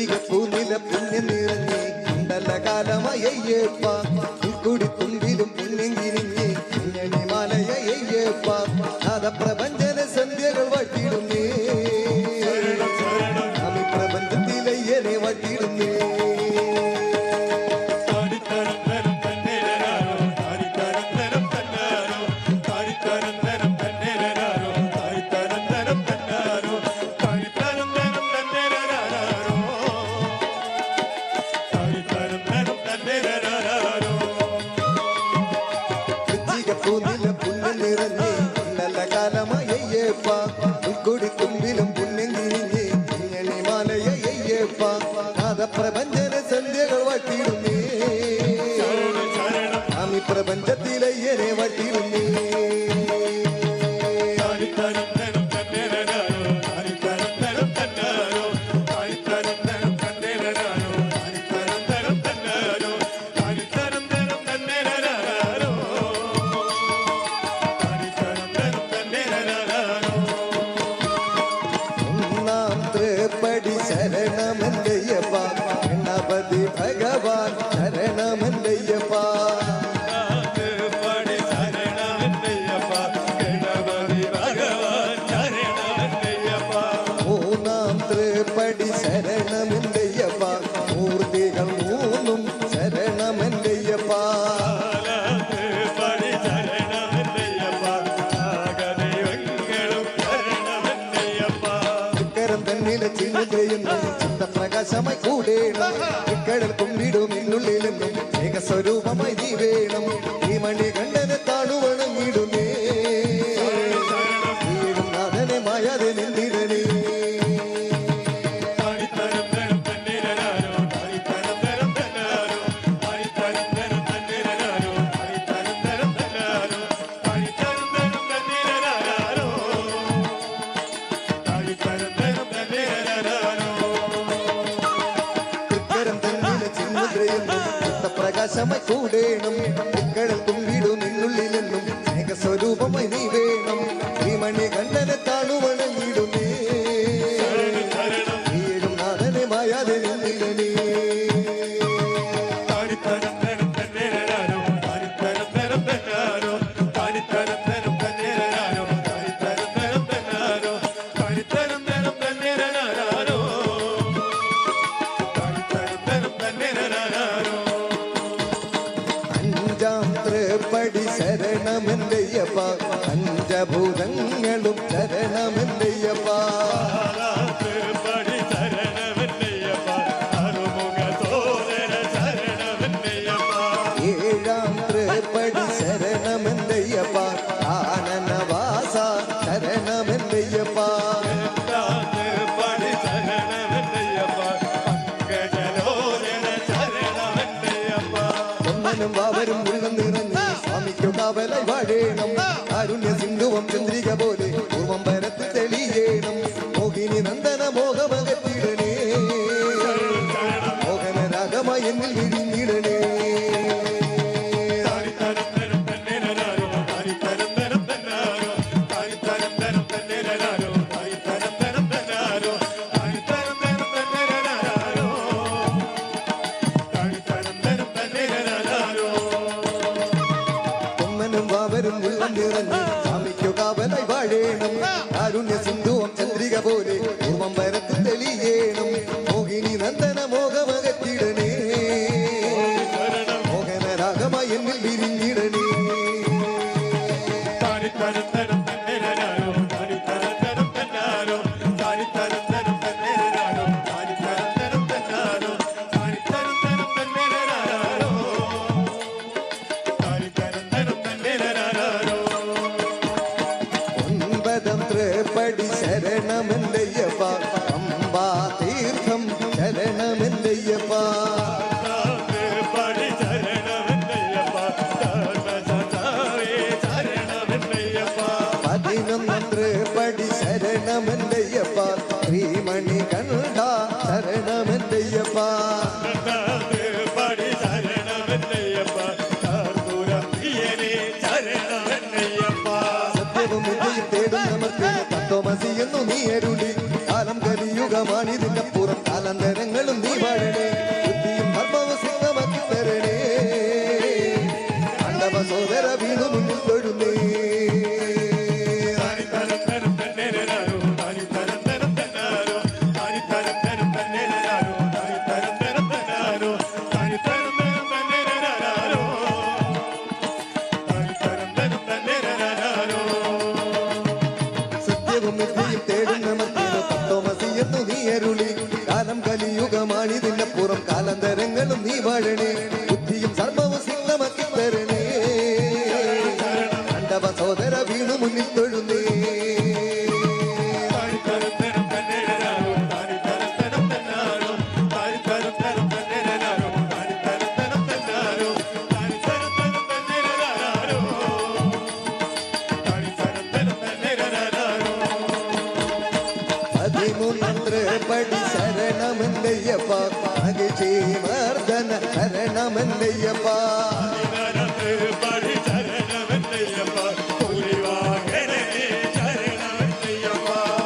പുനിത പുണ്യം നിറഞ്ഞേ കുണ്ടല കാലമയ്യേപ്പാ കുടി തുമ്പിലും പുണ്യം കിരിഞ്ഞ വൃശ്ചികപ്പൂനില പുല്ല് നിറഞ്ഞ് നല്ല കാലമായ അയ്യപ്പ ഉൾക്കൊടി തുമ്പിലും പുണ്ണെങ്കിരിഞ്ഞ് കുഞ്ഞണി മാലയ അയ്യപ്പ നാദപ്രപഞ്ചന സന്ധ്യകൾ വാട്ടിടുന്നേ അമി പ്രപഞ്ചത്തിലയ്യനെ பூண்டேயும் சித்த பிரகாசமாய் கூடேனும். ചിത്തപ്രകാശമായി കൂടേണം ഇക്കടൽ കുമ്പിടും നിന്നുള്ളിലെന്നും ഏകസ്വരൂപമായി നീ വേണം ശരണമെന്തയ്യപ്പ പഞ്ചഭൂതങ്ങളും ശരണമെന്തയ്യപ്പ ഏഴാം തൃപ്പടി ശരണമെന്തയ്യപ്പ ആനനവാസ ശരണമെന്തയ്യപ്പ വാവരും ഉള്ളം സ്വാമിക്കു കവല വഴേണം അരുണ്യ സിന്ധുവം ചന്ദ്രിക പോലെ പൂർവം പരത്ത് തെളിയേണം. മോഹിനി നന്ദന മോഹമകത്തിടണേ നിറഞ്ഞ് സ്വാമിക്കു കാവലായി വാഴേണം. കാരുണ്യ സിന്ധുവം ചന്ദ്രിക പോലെ പൂർവം വരത്ത് തെളിയേണം. മോഹിനി നന്ദന മോഹമകത്തിടണേ. മോഹനരാഗമ എന്നിൽ വിരിഞ്ഞിടണേ എന്നു നീ അരുളി. കാലം കലിയുഗമാണിതിന്റെ പുറം കാലന്തരങ്ങളും നീ വാഴണേ Yo te மகிழ்ச்சி மர்தன சரணமல்லையப்பா.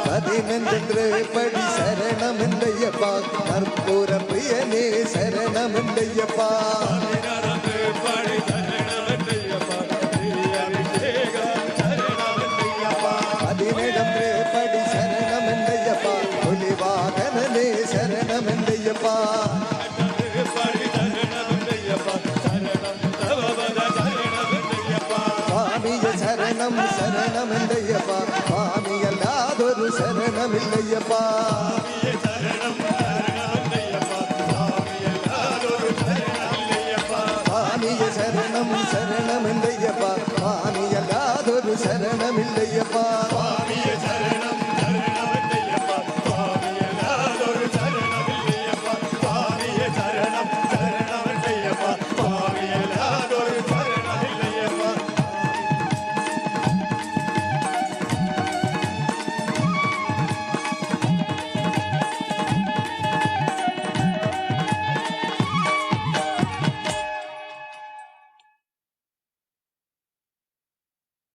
பதினென்று படி சரணமல்லையப்பா. கற்பூர பிரியனே சரணமல்லையப்பா. coming, they